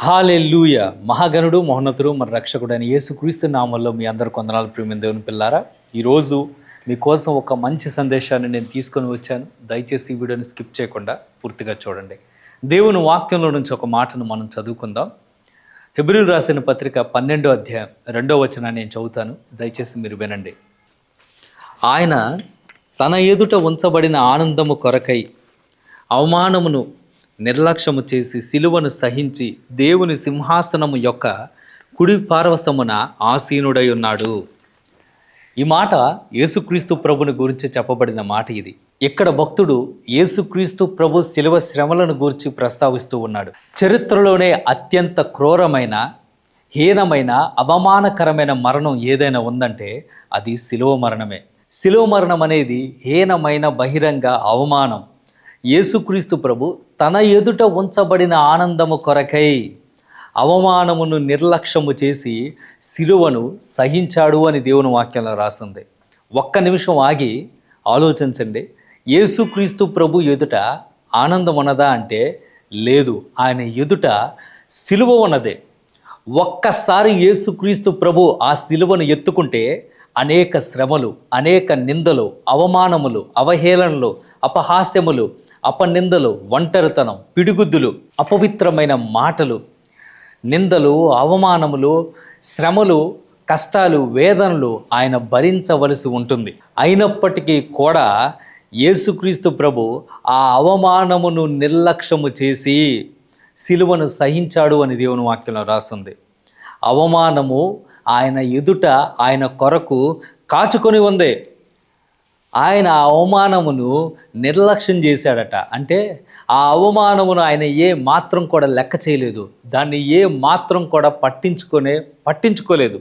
హాలెల్లూయ మహాగణుడు మహోన్నతుడు మన రక్షకుడు అని యేసుక్రీస్తు నామంలో మీ అందరు కొందనాలు ప్రేమ దేవుని పిల్లారా ఈరోజు మీకోసం ఒక మంచి సందేశాన్ని నేను తీసుకొని వచ్చాను. దయచేసి ఈ వీడియోని స్కిప్ చేయకుండా పూర్తిగా చూడండి. దేవుని వాక్యంలో నుంచి ఒక మాటను మనం చదువుకుందాం. హెబ్రిల్ రాసిన పత్రిక పన్నెండో అధ్యాయం రెండో వచనాన్ని నేను చదువుతాను. దయచేసి మీరు వినండి. ఆయన తన ఎదుట ఉంచబడిన ఆనందము కొరకై అవమానమును నిర్లక్ష్యము చేసి సిలువను సహించి దేవుని సింహాసనము యొక్క కుడి పార్వసమున ఆసీనుడై ఉన్నాడు. ఈ మాట యేసుక్రీస్తు ప్రభుని గురించి చెప్పబడిన మాట ఇది. ఇక్కడ భక్తుడు యేసుక్రీస్తు ప్రభు శిలువ శ్రమలను గురించి ప్రస్తావిస్తూ ఉన్నాడు. చరిత్రలోనే అత్యంత క్రూరమైన హీనమైన అవమానకరమైన మరణం ఏదైనా ఉందంటే అది శిలువ మరణమే. శిలువ మరణం అనేది హీనమైన బహిరంగ అవమానం. యేసుక్రీస్తు ప్రభు తన ఎదుట ఉంచబడిన ఆనందము కొరకై అవమానమును నిర్లక్ష్యము చేసి శిలువను సహించాడు అని దేవుని వాక్యంలో రాసింది. ఒక్క నిమిషం ఆగి ఆలోచించండి. యేసుక్రీస్తు ప్రభు ఎదుట ఆనందం ఉన్నదా అంటే లేదు. ఆయన ఎదుట శిలువ ఉన్నదే. ఒక్కసారి యేసుక్రీస్తు ప్రభు ఆ శిలువను ఎత్తుకుంటే అనేక శ్రమలు అనేక నిందలు అవమానములు అవహేళనలు అపహాస్యములు అపనిందలు ఒంటరితనం పిడిగుద్దులు అపవిత్రమైన మాటలు నిందలు అవమానములు శ్రమలు కష్టాలు వేదనలు ఆయన భరించవలసి ఉంటుంది. అయినప్పటికీ కూడా యేసుక్రీస్తు ప్రభు ఆ అవమానమును నిర్లక్ష్యము చేసి సిలువను సహించాడు అని దేవుని వాక్యంలో రాస్తుంది అవమానము ఆయన ఎదుట ఆయన కొరకు కాచుకొని ఉంది. ఆయన ఆ అవమానమును నిర్లక్ష్యం చేశాడట. అంటే ఆ అవమానమును ఆయన ఏ మాత్రం కూడా లెక్క చేయలేదు. దాన్ని ఏ మాత్రం కూడా పట్టించుకొనే పట్టించుకోలేదు.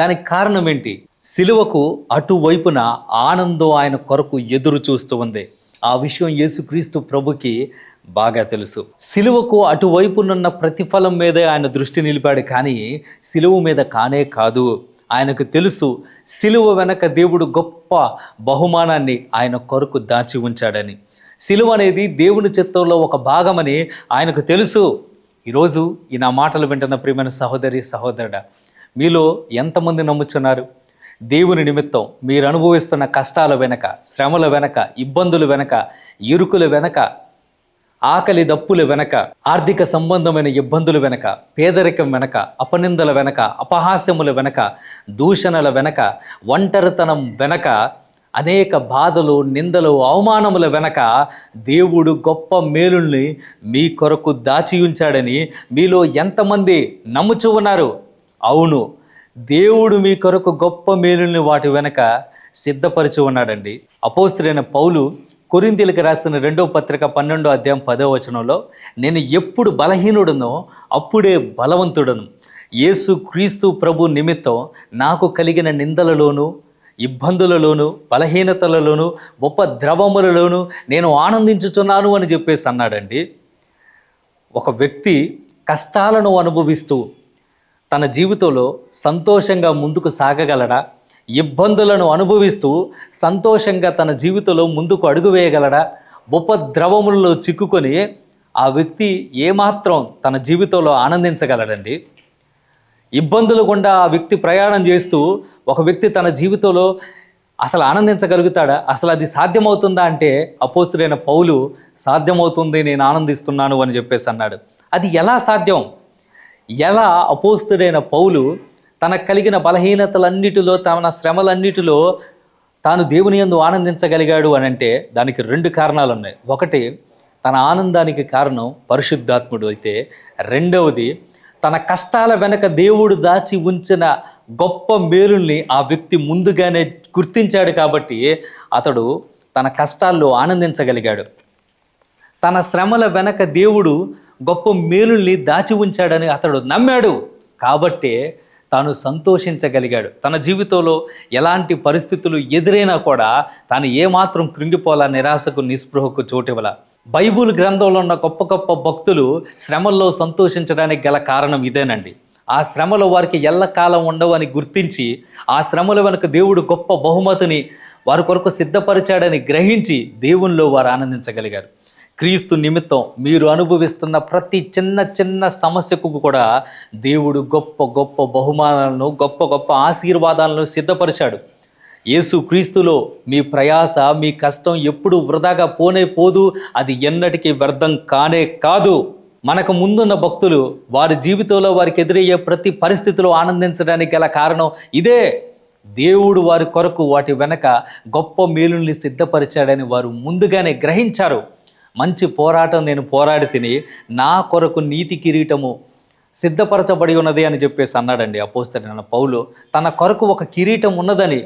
దానికి కారణం ఏంటి? సిలువకు అటువైపున ఆనందం ఆయన కొరకు ఎదురు చూస్తూ ఉంది. ఆ విషయం యేసుక్రీస్తు ప్రభుకి బాగా తెలుసు. సిలువకు అటువైపునున్న ప్రతిఫలం మీదే ఆయన దృష్టి నిలిపాడు కానీ సిలువ మీద కానే కాదు. ఆయనకు తెలుసు సిలువ వెనక దేవుడు గొప్ప బహుమానాన్ని ఆయన కొరకు దాచి ఉంచాడని. సిలువ అనేది దేవుని చిత్తంలో ఒక భాగమని ఆయనకు తెలుసు. ఈరోజు ఈ నా మాటలు వింటున్న ప్రియమైన సహోదరి సహోదరుడ మీలో ఎంతమంది నమ్ముచున్నారు? దేవుని నిమిత్తం మీరు అనుభవిస్తున్న కష్టాల వెనక శ్రమల వెనక ఇబ్బందుల వెనక ఇరుకుల వెనక ఆకలి దప్పుల వెనక ఆర్థిక సంబంధమైన ఇబ్బందుల వెనక పేదరికం వెనక అపనిందల వెనక అపహాస్యముల వెనక దూషణల వెనక ఒంటరితనం వెనక అనేక బాధలు నిందలు అవమానముల వెనక దేవుడు గొప్ప మేలుల్ని మీ కొరకు దాచి ఉంచాడని మీలో ఎంతమంది నమ్ముచూ ఉన్నారు? అవును. దేవుడు మీ కొరకు గొప్ప మేలుల్ని వాటి వెనక సిద్ధపరిచి ఉన్నాడండి. అపోస్తులైన పౌలు కొరింతీలకు రాసిన రెండో పత్రిక పన్నెండో అధ్యాయం పదో వచనంలో నేను ఎప్పుడు బలహీనుడనో అప్పుడే బలవంతుడను. యేసు క్రీస్తు ప్రభు నిమిత్తం నాకు కలిగిన నిందలలోనూ ఇబ్బందులలోను బలహీనతలలోను గొప్ప ద్రవములలోను నేను ఆనందించుచున్నాను అని చెప్పేసి అన్నాడండి. ఒక వ్యక్తి కష్టాలను అనుభవిస్తూ తన జీవితంలో సంతోషంగా ముందుకు సాగగలడా? ఇబ్బందులను అనుభవిస్తూ సంతోషంగా తన జీవితంలో ముందుకు అడుగు వేయగలడా? ఉపద్రవములలో చిక్కుకొని ఆ వ్యక్తి ఏమాత్రం తన జీవితంలో ఆనందించగలడండి. ఇబ్బందులు గుండా ఆ వ్యక్తి ప్రయాణం చేస్తూ ఒక వ్యక్తి తన జీవితంలో అసలు ఆనందించగలుగుతాడా? అసలు అది సాధ్యమవుతుందా అంటే అపోస్తుడైన పౌలు సాధ్యమవుతుంది నేను ఆనందిస్తున్నాను అని చెప్పేసి అన్నాడు. అది ఎలా సాధ్యం? ఎలా అపోస్తుడైన పౌలు తనకు కలిగిన బలహీనతలన్నిటిలో తన శ్రమలన్నిటిలో తాను దేవుని యందు ఆనందించగలిగాడు అని అంటే దానికి రెండు కారణాలు ఉన్నాయి ఒకటి తన ఆనందానికి కారణం పరిశుద్ధాత్ముడు అయితే. రెండవది తన కష్టాల వెనక దేవుడు దాచి ఉంచిన గొప్ప మేలుల్ని ఆ వ్యక్తి ముందుగానే గుర్తించాడు కాబట్టి అతడు తన కష్టాల్లో ఆనందించగలిగాడు. తన శ్రమల వెనక దేవుడు గొప్ప మేలుల్ని దాచి ఉంచాడని అతడు నమ్మాడు కాబట్టే తాను సంతోషించగలిగాడు. తన జీవితంలో ఎలాంటి పరిస్థితులు ఎదురైనా కూడా తాను ఏమాత్రం కృంగిపోలా నిరాశకు నిస్పృహకు చోటివల బైబుల్ గ్రంథంలో ఉన్న గొప్ప గొప్ప భక్తులు శ్రమల్లో సంతోషించడానికి గల కారణం ఇదేనండి. ఆ శ్రమలో వారికి ఎల్లకాలం ఉండవు అని గుర్తించి ఆ శ్రమల వెనుక దేవుడు గొప్ప బహుమతిని వారి కొరకు సిద్ధపరిచాడని గ్రహించి దేవునిలో వారు ఆనందించగలిగారు. క్రీస్తు నిమిత్తం మీరు అనుభవిస్తున్న ప్రతి చిన్న చిన్న సమస్యకు కూడా దేవుడు గొప్ప గొప్ప బహుమానాలను గొప్ప గొప్ప ఆశీర్వాదాలను సిద్ధపరిచాడు. యేసు క్రీస్తులో మీ ప్రయాస మీ కష్టం ఎప్పుడు వృధాగా పోనే పోదు అది ఎన్నటికీ వ్యర్థం కానే కాదు. మనకు ముందున్న భక్తులు వారి జీవితంలో వారికి ఎదురయ్యే ప్రతి పరిస్థితిలో ఆనందించడానికి గల కారణం ఇదే. దేవుడు వారి కొరకు వాటి వెనక గొప్ప మేలుల్ని సిద్ధపరిచాడని వారు ముందుగానే గ్రహించారు. మంచి పోరాటం నేను పోరాడి తిని నా కొరకు నీతి కిరీటము సిద్ధపరచబడి ఉన్నది అని చెప్పేసి అన్నాడండి అపోస్తలైన పౌలు. తన కొరకు ఒక కిరీటం ఉన్నదని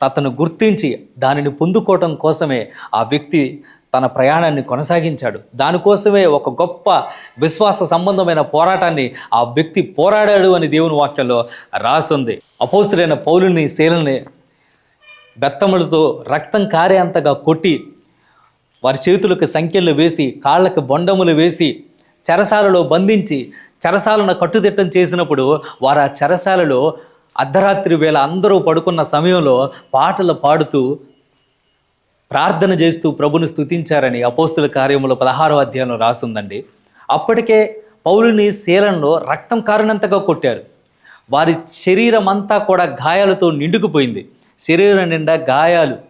అతను గుర్తించి దానిని పొందుకోవటం కోసమే ఆ వ్యక్తి తన ప్రయాణాన్ని కొనసాగించాడు. దానికోసమే ఒక గొప్ప విశ్వాస సంబంధమైన పోరాటాన్ని ఆ వ్యక్తి పోరాడాడు అని దేవుని వాక్యంలో రాసుంది. అపోస్తులైన పౌలుని శీలని బెత్తములతో రక్తం కారేంతగా కొట్టి వారి చేతులకు సంఖ్యలు వేసి కాళ్ళకు బొండములు వేసి చెరసాలలో బంధించి చెరసాలను కట్టుదిట్టం చేసినప్పుడు వారు ఆ చెరసాలలో అర్ధరాత్రి వేళ అందరూ పడుకున్న సమయంలో పాటలు పాడుతూ ప్రార్థన చేస్తూ ప్రభుని స్తుతించారని అపోస్తుల కార్యములో పదహారో అధ్యాయంలో రాసుందండి. అప్పటికే పౌలుని శీలంలో రక్తం కారణంతగా కొట్టారు. వారి శరీరం అంతా కూడా గాయాలతో నిండుకుపోయింది. శరీరం నిండా గాయాలు.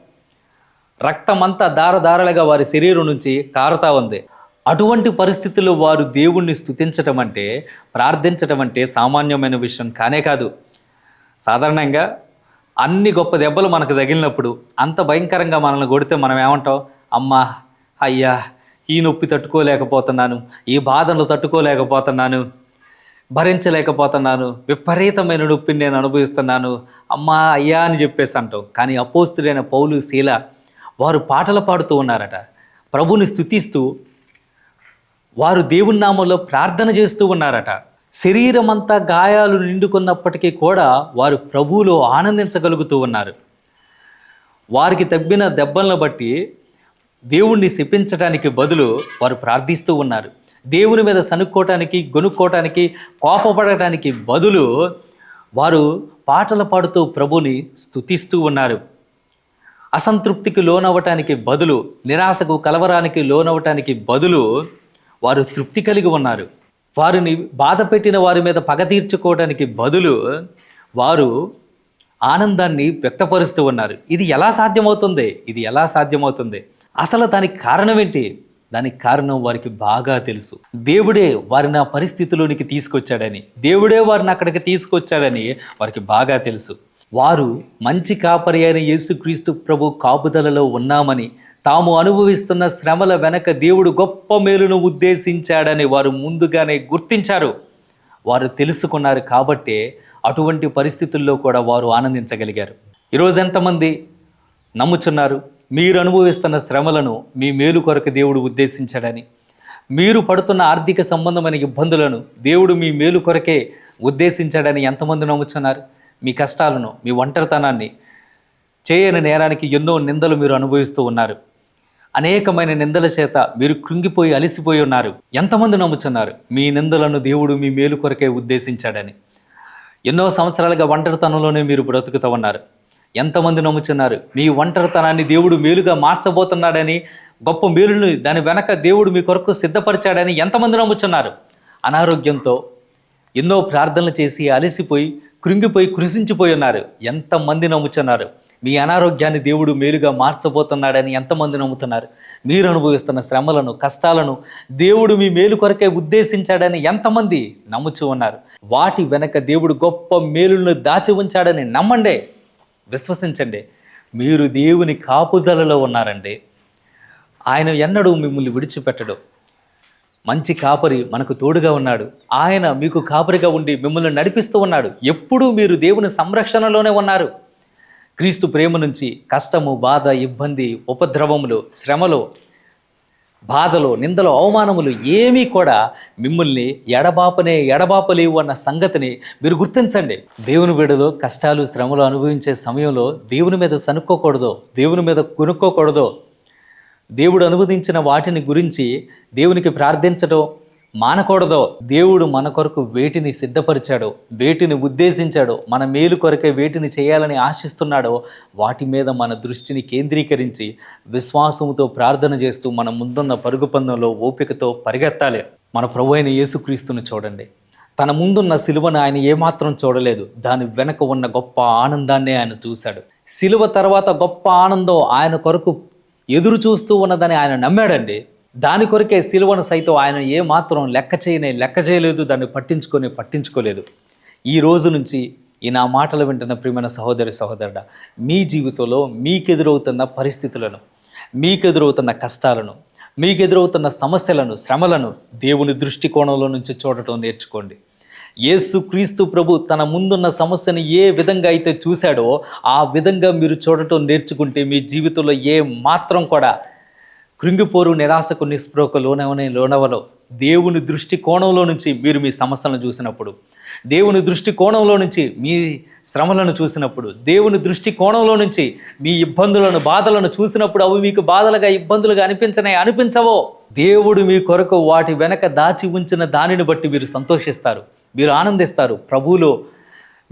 రక్తమంతా దారదారలుగా వారి శరీరం నుంచి కారుతా ఉంది. అటువంటి పరిస్థితుల్లో వారు దేవుణ్ణి స్థుతించటం అంటే ప్రార్థించటం అంటే సామాన్యమైన విషయం కానే కాదు. సాధారణంగా అన్ని గొప్ప దెబ్బలు మనకు తగిలినప్పుడు అంత భయంకరంగా మనల్ని కొడితే మనం ఏమంటాం? అమ్మా అయ్యా ఈ నొప్పి తట్టుకోలేకపోతున్నాను ఈ బాధను తట్టుకోలేకపోతున్నాను భరించలేకపోతున్నాను విపరీతమైన నొప్పిని నేను అనుభవిస్తున్నాను అమ్మా అయ్యా అని చెప్పేసి అంటాం. కానీ అపోస్తుడైన పౌలు శీల వారు పాటలు పాడుతూ ఉన్నారట. ప్రభుని స్థుతిస్తూ వారు దేవుని నామంలో ప్రార్థన చేస్తూ ఉన్నారట. శరీరం అంతా గాయాలు నిండుకున్నప్పటికీ కూడా వారు ప్రభువులో ఆనందించగలుగుతూ ఉన్నారు. వారికి తగ్గిన దెబ్బలను బట్టి దేవుణ్ణి శపించడానికి బదులు వారు ప్రార్థిస్తూ ఉన్నారు. దేవుని మీద సనుక్కోవటానికి గొనుక్కోవటానికి కోపపడటానికి బదులు వారు పాటలు పాడుతూ ప్రభుని స్థుతిస్తూ ఉన్నారు. అసంతృప్తికి లోనవ్వటానికి బదులు నిరాశకు కలవరానికి లోనవ్వటానికి బదులు వారు తృప్తి కలిగి ఉన్నారు. వారిని బాధ పెట్టిన వారి మీద పగ తీర్చుకోవడానికి బదులు వారు ఆనందాన్ని వ్యక్తపరుస్తూ ఉన్నారు. ఇది ఎలా సాధ్యమవుతుంది? ఇది ఎలా సాధ్యమవుతుంది? అసలు దానికి కారణం ఏంటి దానికి కారణం వారికి బాగా తెలుసు. దేవుడే వారిని ఆ పరిస్థితిలోనికి తీసుకొచ్చాడని దేవుడే వారిని అక్కడికి తీసుకొచ్చాడని వారికి బాగా తెలుసు. వారు మంచి కాపరి అయిన యేసుక్రీస్తు ప్రభు కాపుదలలో ఉన్నామని తాము అనుభవిస్తున్న శ్రమల వెనక దేవుడు గొప్ప మేలును ఉద్దేశించాడని వారు ముందుగానే గుర్తించారు. వారు తెలుసుకున్నారు కాబట్టే అటువంటి పరిస్థితుల్లో కూడా వారు ఆనందించగలిగారు. ఈరోజు ఎంతమంది నమ్ముచున్నారు మీరు అనుభవిస్తున్న శ్రమలను మీ మేలు కొరకు దేవుడు ఉద్దేశించాడని. మీరు పడుతున్న ఆర్థిక సంబంధమైన ఇబ్బందులను దేవుడు మీ మేలు కొరకే ఉద్దేశించాడని ఎంతమంది నమ్ముచున్నారు? మీ కష్టాలను మీ ఒంటరితనాన్ని చేయని నేరానికి ఎన్నో నిందలు మీరు అనుభవిస్తూ ఉన్నారు. అనేకమైన నిందల చేత మీరు కృంగిపోయి అలిసిపోయి ఉన్నారు. ఎంతమంది నమ్ముచున్నారు? మీ నిందలను దేవుడు మీ మేలు కొరకే ఉద్దేశించాడని. ఎన్నో సంవత్సరాలుగా ఒంటరితనంలోనే మీరు బ్రతుకుతూ ఉన్నారు. ఎంతమంది నమ్ముచున్నారు? మీ ఒంటరితనాన్ని దేవుడు మేలుగా మార్చబోతున్నాడని గొప్ప మేలుని దాని వెనక దేవుడు మీ కొరకు సిద్ధపరిచాడని ఎంతమంది నమ్ముచున్నారు? అనారోగ్యంతో ఎన్నో ప్రార్థనలు చేసి అలసిపోయి కృంగిపోయి కృషించిపోయి ఉన్నారు. ఎంతమంది నమ్ముచున్నారు? మీ అనారోగ్యాన్ని దేవుడు మేలుగా మార్చబోతున్నాడని ఎంతమంది నమ్ముతున్నారు? మీరు అనుభవిస్తున్న శ్రమలను కష్టాలను దేవుడు మీ మేలు కొరకే ఉద్దేశించాడని ఎంతమంది నమ్ముచు ఉన్నారు? వాటి వెనక దేవుడు గొప్ప మేలులను దాచి ఉంచాడని నమ్మండి విశ్వసించండి. మీరు దేవుని కాపుదలలో ఉన్నారండి. ఆయన ఎన్నడూ మిమ్మల్ని విడిచిపెట్టడు. మంచి కాపరి మనకు తోడుగా ఉన్నాడు. ఆయన మీకు కాపరిగా ఉండి మిమ్మల్ని నడిపిస్తూ ఉన్నాడు. ఎప్పుడూ మీరు దేవుని సంరక్షణలోనే ఉన్నారు. క్రీస్తు ప్రేమ నుంచి కష్టము బాధ ఇబ్బంది ఉపద్రవములు శ్రమలు బాధలు నిందలు అవమానములు ఏమీ కూడా మిమ్మల్ని ఎడబాపనే ఎడబాపలేవు అన్న సంగతిని మీరు గుర్తించండి. దేవుని బిడలో కష్టాలు శ్రమలు అనుభవించే సమయంలో దేవుని మీద సనుక్కోకూడదు దేవుని మీద కొనుక్కోకూడదు. దేవుడు అనువదించిన వాటిని గురించి దేవునికి ప్రార్థించడం మానకూడదో దేవుడు మన కొరకు వేటిని సిద్ధపరిచాడో వేటిని ఉద్దేశించాడో మన మేలు కొరకే వేటిని చేయాలని ఆశిస్తున్నాడో వాటి మీద మన దృష్టిని కేంద్రీకరించి విశ్వాసంతో ప్రార్థన చేస్తూ మన ముందున్న పరుగు పందెంలో ఓపికతో పరిగెత్తాలి. మన ప్రభు అయిన యేసుక్రీస్తుని చూడండి. తన ముందున్న సిలువను ఆయన ఏమాత్రం చూడలేదు. దాని వెనక ఉన్న గొప్ప ఆనందాన్ని ఆయన చూశాడు. సిలువ తర్వాత గొప్ప ఆనందం ఆయన కొరకు ఎదురు చూస్తూ ఉన్నదని ఆయన నమ్మాడండి. దాని కొరకే సిలువను సైతం ఆయన ఏమాత్రం లెక్క చేయనే లెక్క చేయలేదు దాన్ని పట్టించుకొని పట్టించుకోలేదు. ఈ రోజు నుంచి ఈ నా మాటలు వింటున్న ప్రియమైన సహోదరి సహోదరుడ మీ జీవితంలో మీకెదురవుతున్న పరిస్థితులను మీకెదురవుతున్న కష్టాలను మీకెదురవుతున్న సమస్యలను శ్రమలను దేవుని దృష్టికోణంలో నుంచి చూడటం నేర్చుకోండి. యేసు క్రీస్తు ప్రభు తన ముందున్న సమస్యను ఏ విధంగా అయితే చూశాడో ఆ విధంగా మీరు చూడటం నేర్చుకుంటే మీ జీవితంలో ఏ మాత్రం కూడా కృంగిపోరు నిరాశకు నిస్పృహకు లోనవనే లోనవలో. దేవుని దృష్టి కోణంలో నుంచి మీరు మీ సమస్యలను చూసినప్పుడు దేవుని దృష్టి కోణంలో నుంచి మీ శ్రమలను చూసినప్పుడు దేవుని దృష్టి కోణంలో నుంచి మీ ఇబ్బందులను బాధలను చూసినప్పుడు అవి మీకు బాధలుగా ఇబ్బందులుగా అనిపించనే అనిపించవో. దేవుడు మీ కొరకు వాటి వెనక దాచి ఉంచిన దానిని బట్టి మీరు సంతోషిస్తారు. మీరు ఆనందిస్తారు. ప్రభువులో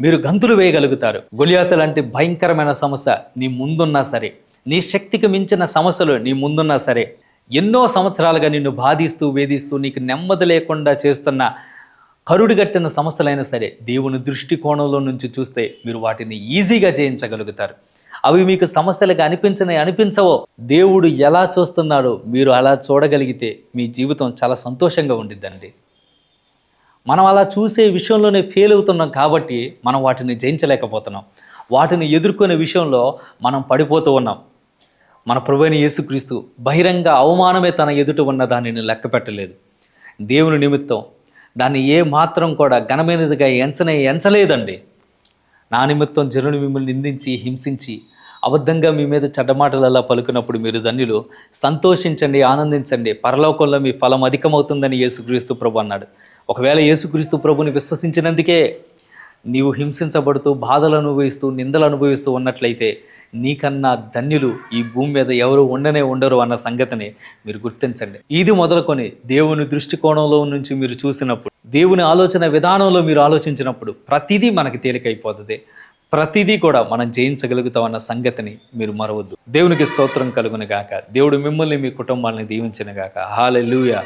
మీరు గంతులు వేయగలుగుతారు. గొలియాత లాంటి భయంకరమైన సమస్య నీ ముందున్నా సరే నీ శక్తికి మించిన సమస్యలు నీ ముందున్నా సరే ఎన్నో సంవత్సరాలుగా నిన్ను బాధిస్తూ వేధిస్తూ నీకు నెమ్మది లేకుండా చేస్తున్న కరుడుగట్టిన సమస్యలైనా సరే దేవుని దృష్టికోణంలో నుంచి చూస్తే మీరు వాటిని ఈజీగా జయించగలుగుతారు. అవి మీకు సమస్యలుగా అనిపించని అనిపించవో. దేవుడు ఎలా చూస్తున్నాడో మీరు అలా చూడగలిగితే మీ జీవితం చాలా సంతోషంగా ఉండిద్దండి. మనం అలా చూసే విషయంలోనే ఫెయిల్ అవుతున్నాం కాబట్టి మనం వాటిని జయించలేకపోతున్నాం. వాటిని ఎదుర్కొనే విషయంలో మనం పడిపోతూ ఉన్నాం. మన ప్రభువైన యేసుక్రీస్తు బహిరంగ అవమానమే తన ఎదుట ఉన్న దానిని లెక్క పెట్టలేదు. దేవుని నిమిత్తం దాన్ని ఏ మాత్రం కూడా ఘనమైనదిగా ఎంచనే ఎంచలేదండి. నా నిమిత్తం జనులు మిమ్మల్ని నిందించి హింసించి అబద్ధంగా మీ మీద చెడ్డమాటలు అలా పలుకున్నప్పుడు మీరు ధన్యులు. సంతోషించండి ఆనందించండి. పరలోకంలో మీ ఫలం అధికమవుతుందని యేసుక్రీస్తు ప్రభు అన్నాడు. ఒకవేళ యేసుక్రీస్తు ప్రభుని విశ్వసించినందుకే నీవు హింసించబడుతూ బాధలు అనుభవిస్తూ నిందలు అనుభవిస్తూ ఉన్నట్లయితే నీకన్నా ధన్యులు ఈ భూమి మీద ఎవరు ఉండనే ఉండరు అన్న సంగతిని మీరు గుర్తించండి. ఇది మొదలుకొని దేవుని దృష్టికోణంలో నుంచి మీరు చూసినప్పుడు దేవుని ఆలోచన విధానంలో మీరు ఆలోచించినప్పుడు ప్రతిదీ మనకి తేలికైపోతుంది. ప్రతిదీ కూడా మనం జయించగలుగుతామన్న సంగతిని మీరు మరవద్దు. దేవునికి స్తోత్రం కలుగును గాక. దేవుడు మిమ్మల్ని మీ కుటుంబాన్ని దీవించిన గాక. హాలెలూయా